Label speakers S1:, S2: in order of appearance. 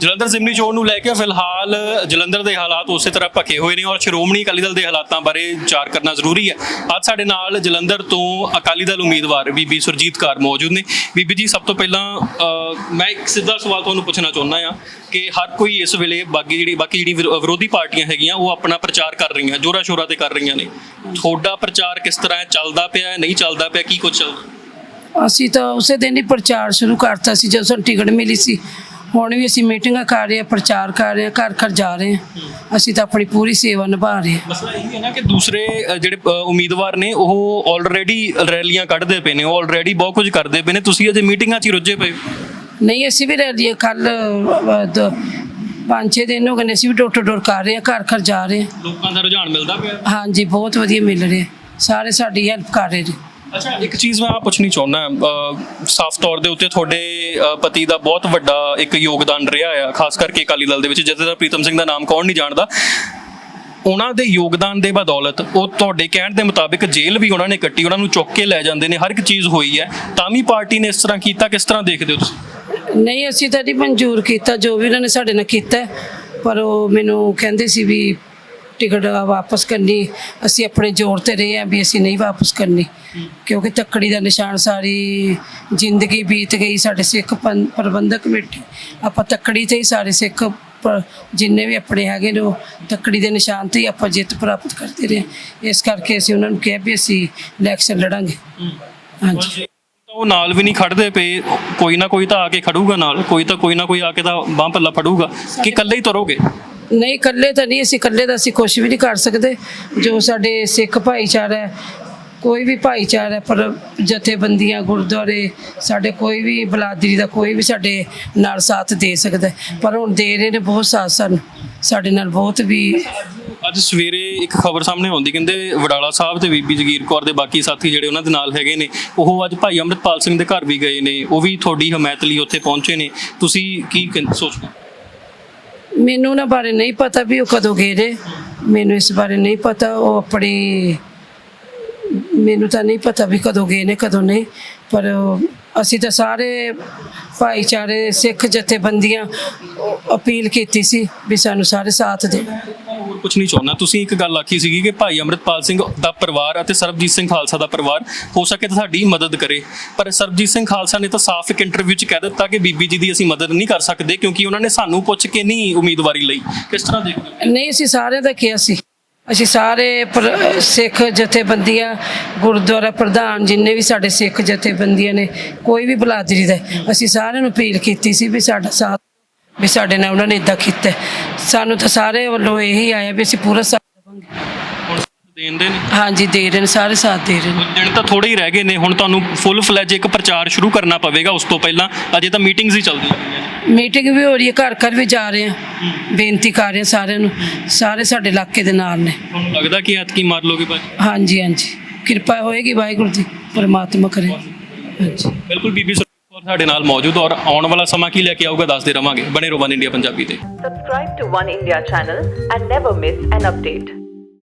S1: ਜਲੰਧਰ ਜ਼ਿਮਨੀ ਚੋਣ ਨੂੰ ਲੈ ਕੇ ਫਿਲਹਾਲ ਜਲੰਧਰ ਦੇ ਹਾਲਾਤ ਉਸੇ ਤਰ੍ਹਾਂ ਭਖੇ ਹੋਏ ਨੇ ਔਰ ਸ਼੍ਰੋਮਣੀ ਅਕਾਲੀ ਦਲ ਦੇ ਹਾਲਾਤਾਂ ਬਾਰੇ ਵਿਚਾਰ ਕਰਨਾ ਜ਼ਰੂਰੀ ਹੈ। ਅੱਜ ਸਾਡੇ ਨਾਲ ਜਲੰਧਰ ਤੋਂ ਅਕਾਲੀ ਦਲ ਉਮੀਦਵਾਰ ਬੀਬੀ ਸੁਰਜੀਤ ਕੌਰ ਮੌਜੂਦ ਨੇ। ਬੀਬੀ ਜੀ, ਸਭ ਤੋਂ ਪਹਿਲਾਂ ਮੈਂ ਇੱਕ ਸਿੱਧਾ ਸਵਾਲ ਤੁਹਾਨੂੰ ਪੁੱਛਣਾ ਚਾਹੁੰਦਾ ਆ ਕਿ ਹਰ ਕੋਈ ਇਸ ਵੇਲੇ ਬਾਕੀ ਜਿਹੜੀ ਬਾਕੀ ਜਿਹੜੀ ਵਿਰੋਧੀ ਪਾਰਟੀਆਂ ਹੈਗੀਆਂ, ਉਹ ਆਪਣਾ ਪ੍ਰਚਾਰ ਕਰ ਰਹੀਆਂ ਜੋਰਾ ਸ਼ੋਰਾ ਤੇ ਕਰ ਰਹੀਆਂ ਨੇ। ਤੁਹਾਡਾ ਪ੍ਰਚਾਰ ਕਿਸ ਤਰ੍ਹਾਂ ਚੱਲਦਾ ਪਿਆ ਨਹੀਂ ਚੱਲਦਾ ਪਿਆ? ਕੀ ਕੁਝ ਚੱਲਦਾ?
S2: ਅਸੀਂ ਤਾਂ ਉਸੇ ਦਿਨ ਹੀ ਪ੍ਰਚਾਰ ਸ਼ੁਰੂ ਕਰਤਾ ਸੀ, ਜਦੋਂ ਸਾਨੂੰ ਟਿਕਟ ਮਿਲੀ ਸੀ। ਹੁਣ ਵੀ ਅਸੀਂ ਮੀਟਿੰਗਾਂ ਕਰ ਰਹੇ ਹਾਂ ਪ੍ਰਚਾਰ ਕਰ ਰਹੇ ਹਾਂ ਘਰ ਘਰ ਜਾ ਰਹੇ ਹਾਂ। ਅਸੀਂ ਤਾਂ ਆਪਣੀ ਪੂਰੀ ਸੇਵਾ ਨਿਭਾ ਰਹੇ ਹਾਂ।
S1: ਮਸਲਾ ਇਹ ਹੈ ਨਾ ਕਿ ਦੂਸਰੇ ਅ, ਜਿਹੜੇ ਅ, ਉਮੀਦਵਾਰ ਨੇ ਉਹ ਆਲਰੇਡੀ ਰੈਲੀਆਂ ਕੱਢਦੇ ਪਏ ਨੇ ਉਹ ਆਲਰੇਡੀ ਬਹੁਤ ਕੁਝ ਕਰਦੇ ਪਏ ਨੇ। ਤੁਸੀਂ ਅਜੇ ਮੀਟਿੰਗਾਂ 'ਚ ਹੀ ਰੁੱਝੇ ਪਏ ਹੋ।
S2: ਨਹੀਂ ਅਸੀਂ ਵੀ ਰੈਲੀ ਕੱਲ ਪੰਜ ਛੇ ਦਿਨ ਹੋ ਗਏ ਨੇ ਅਸੀਂ ਵੀ ਡੋਰ ਟੂ ਡੋਰ ਕਰ ਰਹੇ ਹਾਂ ਘਰ ਘਰ ਜਾ ਰਹੇ
S1: ਲੋਕਾਂ ਦਾ ਰੁਝਾਨ ਮਿਲਦਾ ਪਿਆ?
S2: ਹਾਂਜੀ ਬਹੁਤ ਵਧੀਆ ਮਿਲ ਰਿਹਾ। ਸਾਰੇ ਸਾਡੀ ਹੈਲਪ ਕਰ ਰਹੇ ਨੇ।
S1: ਅੱਛਾ, ਇੱਕ ਚੀਜ਼ ਮੈਂ ਆ ਪੁੱਛਣੀ ਚਾਹੁੰਦਾ ਸਾਫ਼ ਤੌਰ ਦੇ ਉੱਤੇ ਤੁਹਾਡੇ ਪਤੀ ਦਾ ਬਹੁਤ ਵੱਡਾ ਇੱਕ ਯੋਗਦਾਨ ਰਿਹਾ ਆ, ਖਾਸ ਕਰਕੇ ਅਕਾਲੀ ਦਲ ਦੇ ਵਿੱਚ ਜਥੇਦਾਰ ਪ੍ਰੀਤਮ ਸਿੰਘ ਦਾ ਨਾਮ ਕੌਣ ਨਹੀਂ ਜਾਣਦਾ। ਉਹਨਾਂ ਦੇ ਯੋਗਦਾਨ ਦੇ ਬਦੌਲਤ, ਉਹ ਤੁਹਾਡੇ ਕਹਿਣ ਦੇ ਮੁਤਾਬਿਕ ਜੇਲ੍ਹ ਵੀ ਉਹਨਾਂ ਨੇ ਕੱਟੀ, ਉਹਨਾਂ ਨੂੰ ਚੁੱਕ ਕੇ ਲੈ ਜਾਂਦੇ ਨੇ, ਹਰ ਇੱਕ ਚੀਜ਼ ਹੋਈ ਹੈ। ਤਾਂ ਵੀ ਪਾਰਟੀ ਨੇ ਇਸ ਤਰ੍ਹਾਂ ਕੀਤਾ, ਕਿਸ ਤਰ੍ਹਾਂ ਦੇਖਦੇ ਹੋ ਤੁਸੀਂ?
S2: ਨਹੀਂ, ਅਸੀਂ ਤਾਂ ਨਹੀਂ ਮਨਜ਼ੂਰ ਕੀਤਾ, ਜੋ ਵੀ ਉਹਨਾਂ ਨੇ ਸਾਡੇ ਨਾਲ ਕੀਤਾ, ਪਰ ਉਹ ਮੈਨੂੰ ਕਹਿੰਦੇ ਸੀ ਵੀ ਟਿਕਟ ਵਾਪਸ ਕਰਨੀ ਅਸੀਂ ਆਪਣੇ ਜ਼ੋਰ ਤੇ ਰਹੇ ਆ ਵੀ ਅਸੀਂ ਨਹੀਂ ਵਾਪਸ ਕਰਨੀ। ਕਿਉਂਕਿ ਤੱਕੜੀ ਦਾ ਨਿਸ਼ਾਨ ਸਾਰੀ ਜ਼ਿੰਦਗੀ ਬੀਤ ਗਈ ਸਾਡੇ ਸਿੱਖ ਪ੍ਰਬੰਧਕ ਕਮੇਟੀ। ਆਪਾਂ ਤੱਕੜੀ ਤੇ ਹੀ ਸਾਰੇ ਸਿੱਖ ਜਿੰਨੇ ਵੀ ਆਪਣੇ ਹੈਗੇ ਨੇ ਤੱਕੜੀ ਦੇ ਨਿਸ਼ਾਨ ਤੇ ਹੀ ਆਪਾਂ ਜਿੱਤ ਪ੍ਰਾਪਤ ਕਰਦੇ ਰਹੇ ਇਸ ਕਰਕੇ ਅਸੀਂ ਉਹਨਾਂ ਨੂੰ ਕਿਹਾ ਵੀ ਅਸੀਂ ਇਲੈਕਸ਼ਨ ਲੜਾਂਗੇ। ਹਾਂਜੀ।
S1: ਉਹ ਨਾਲ ਵੀ ਨਹੀਂ ਖੜਦੇ ਪਏ। ਕੋਈ ਨਾ ਕੋਈ ਤਾਂ ਆ ਕੇ ਖੜੂਗਾ ਨਾਲ। ਕੋਈ ਤਾਂ ਕੋਈ ਨਾ ਕੋਈ ਆ ਕੇ ਤਾਂ ਬਾਂਹ ਪੱਲਾ ਫੜੂਗਾ। ਕਿ ਇਕੱਲੇ ਹੀ ਤੁਰੋਗੇ?
S2: ਨਹੀਂ ਇਕੱਲੇ ਤਾਂ ਨਹੀਂ ਅਸੀਂ ਇਕੱਲੇ ਤਾਂ ਅਸੀਂ ਕੁਝ ਵੀ ਨਹੀਂ ਕਰ ਸਕਦੇ ਜੋ ਸਾਡੇ ਸਿੱਖ ਭਾਈਚਾਰਾ ਹੈ ਕੋਈ ਵੀ ਭਾਈਚਾਰਾ ਹੈ, ਪਰ ਜਥੇਬੰਦੀਆਂ ਗੁਰਦੁਆਰੇ ਸਾਡੇ ਕੋਈ ਵੀ ਬਲਾਦਰੀ ਦਾ ਕੋਈ ਵੀ ਸਾਡੇ ਨਾਲ ਸਾਥ ਦੇ ਸਕਦਾ ਹੈ। ਪਰ ਹੁਣ ਦੇ ਰਹੇ ਨੇ ਬਹੁਤ ਸਾਥ ਸਾਨੂੰ ਸਾਡੇ ਨਾਲ ਬਹੁਤ ਵੀ
S1: ਅੱਜ ਸਵੇਰੇ ਇੱਕ ਖਬਰ ਸਾਹਮਣੇ ਆਉਂਦੀ ਕਹਿੰਦੇ ਵਡਾਲਾ ਸਾਹਿਬ ਤੇ ਬੀਬੀ ਜਗੀਰ ਕੌਰ ਦੇ ਬਾਕੀ ਸਾਥੀ ਜਿਹੜੇ ਉਹਨਾਂ ਦੇ ਨਾਲ ਹੈਗੇ ਨੇ ਉਹ ਅੱਜ ਭਾਈ ਅੰਮ੍ਰਿਤਪਾਲ ਸਿੰਘ ਦੇ ਘਰ ਵੀ ਗਏ ਨੇ ਉਹ ਵੀ ਤੁਹਾਡੀ ਹਮਾਇਤ ਲਈ ਉੱਥੇ ਪਹੁੰਚੇ ਨੇ ਤੁਸੀਂ ਕੀ ਕਹਿੰ- ਸੋਚਦੇ ਹੋ?
S2: ਮੈਨੂੰ ਉਹਨਾਂ ਬਾਰੇ ਨਹੀਂ ਪਤਾ ਵੀ ਉਹ ਕਦੋਂ ਗਏ ਨੇ। ਮੈਨੂੰ ਇਸ ਬਾਰੇ ਨਹੀਂ ਪਤਾ, ਉਹ ਆਪਣੀ ਮੈਨੂੰ ਤਾਂ ਨਹੀਂ ਪਤਾ ਵੀ ਕਦੋਂ ਗਏ ਨੇ, ਕਦੋਂ ਨਹੀਂ। ਪਰ ਅਸੀਂ ਤਾਂ ਸਾਰੇ ਭਾਈਚਾਰੇ, ਸਿੱਖ ਜਥੇਬੰਦੀਆਂ ਅਪੀਲ ਕੀਤੀ ਸੀ ਵੀ ਸਾਨੂੰ ਸਾਰੇ ਸਾਥ ਦੇਣ
S1: ਹੋਰ ਕੁਝ ਨਹੀਂ ਚਾਹੁੰਦਾ। ਤੁਸੀਂ ਇੱਕ ਗੱਲ ਆਖੀ ਸੀਗੀ ਕਿ ਭਾਈ ਅੰਮ੍ਰਿਤਪਾਲ ਸਿੰਘ ਦਾ ਪਰਿਵਾਰ ਅਤੇ ਸਰਬਜੀਤ ਸਿੰਘ ਖਾਲਸਾ ਦਾ ਪਰਿਵਾਰ ਹੋ ਸਕੇ ਤਾਂ ਸਾਡੀ ਮਦਦ ਕਰੇ। ਪਰ ਸਰਬਜੀਤ ਸਿੰਘ ਖਾਲਸਾ ਨੇ ਤਾਂ ਸਾਫ਼ ਇੱਕ ਇੰਟਰਵਿਊ 'ਚ ਕਹਿ ਦਿੱਤਾ ਕਿ ਬੀਬੀ ਜੀ ਦੀ ਅਸੀਂ ਮਦਦ ਨਹੀਂ ਕਰ ਸਕਦੇ ਕਿਉਂਕਿ ਉਹਨਾਂ ਨੇ ਸਾਨੂੰ ਪੁੱਛ ਕੇ ਨਹੀਂ ਉਮੀਦਵਾਰੀ ਲਈ। ਕਿਸ ਤਰ੍ਹਾਂ ਦੇਖਦੇ ਹੋ?
S2: ਨਹੀਂ, ਅਸੀਂ ਸਾਰਿਆਂ ਦਾ ਕਿਹਾ ਸੀ। ਅਸੀਂ ਸਾਰੇ ਸਿੱਖ ਜਥੇਬੰਦੀਆਂ, ਗੁਰਦੁਆਰਾ ਪ੍ਰਧਾਨ ਜਿੰਨੇ ਵੀ ਸਾਡੇ ਸਿੱਖ ਜਥੇਬੰਦੀਆਂ ਨੇ, ਕੋਈ ਵੀ ਬਲਾਦਰੀ ਦਾ ਅਸੀਂ ਸਾਰਿਆਂ ਨੂੰ ਅਪੀਲ ਕੀਤੀ ਸੀ ਵੀ ਸਾਡਾ ਸਾਥ ਵੀ ਸਾਡੇ ਨਾਲ ਉਹਨਾਂ ਨੇ ਇਦਾਂ ਕੀਤਾ। ਹੈ। ਸਾਨੂੰ ਤਾਂ ਸਾਰੇ ਵੱਲੋਂ ਇਹੀ ਆਇਆ ਵੀ ਅਸੀਂ ਪੂਰਾ ਸਾਥ ਦੇਵਾਂਗੇ।
S1: ਹੁਣ ਨੇ?
S2: ਹਾਂਜੀ ਦੇ ਰਹੇ ਨੇ ਸਾਰੇ ਸਾਥ ਦੇ ਰਹੇ ਨੇ।
S1: ਦਿਨ ਤਾਂ ਥੋੜੇ ਹੀ ਰਹਿ ਗਏ ਨੇ ਹੁਣ ਤੁਹਾਨੂੰ ਫੁੱਲ ਫਲੈਜ ਇੱਕ ਪ੍ਰਚਾਰ ਸ਼ੁਰੂ ਕਰਨਾ ਪਵੇਗਾ ਉਸ ਤੋਂ ਪਹਿਲਾਂ। ਅਜੇ ਤਾਂ ਮੀਟਿੰਗਸ ਹੀ ਚੱਲਦੀਆਂ ਪਈਆਂ ਨੇ।
S2: ਮੀਟਿੰਗ ਵੀ ਹੋ ਰਹੀ ਹੈ ਘਰ ਘਰ ਵੀ ਜਾ ਰਹੇ ਹਾਂ। ਬੇਨਤੀ ਕਰ ਰਹੇ ਸਾਰਿਆਂ ਨੂੰ ਸਾਰੇ ਸਾਡੇ ਇਲਾਕੇ ਦੇ ਨਾਲ ਨੇ।
S1: ਤੁਹਾਨੂੰ ਲੱਗਦਾ ਕਿ ਐਤਕੀ ਮਾਰ ਲੋਗੇ
S2: ਹਾਂਜੀ ਹਾਂਜੀ। ਕਿਰਪਾ ਹੋਏਗੀ ਵਾਹਿਗੁਰੂ ਦੀ ਪਰਮਾਤਮਾ ਕਰੇ। ਹਾਂਜੀ।
S1: ਬਿਲਕੁਲ ਬੀਬੀ ਸੁਰਜੀਤ ਸਾਡੇ ਨਾਲ ਮੌਜੂਦ ਔਰ ਆਉਣ ਵਾਲਾ ਸਮਾਂ ਕੀ ਲੈ ਕੇ ਆਊਗਾ ਦੱਸਦੇ ਰਵਾਂਗੇ ਬਣੇ ਰਹੋ ਵਨ ਇੰਡੀਆ ਪੰਜਾਬੀ ਤੇ
S3: Subscribe to One India channel and never miss an update.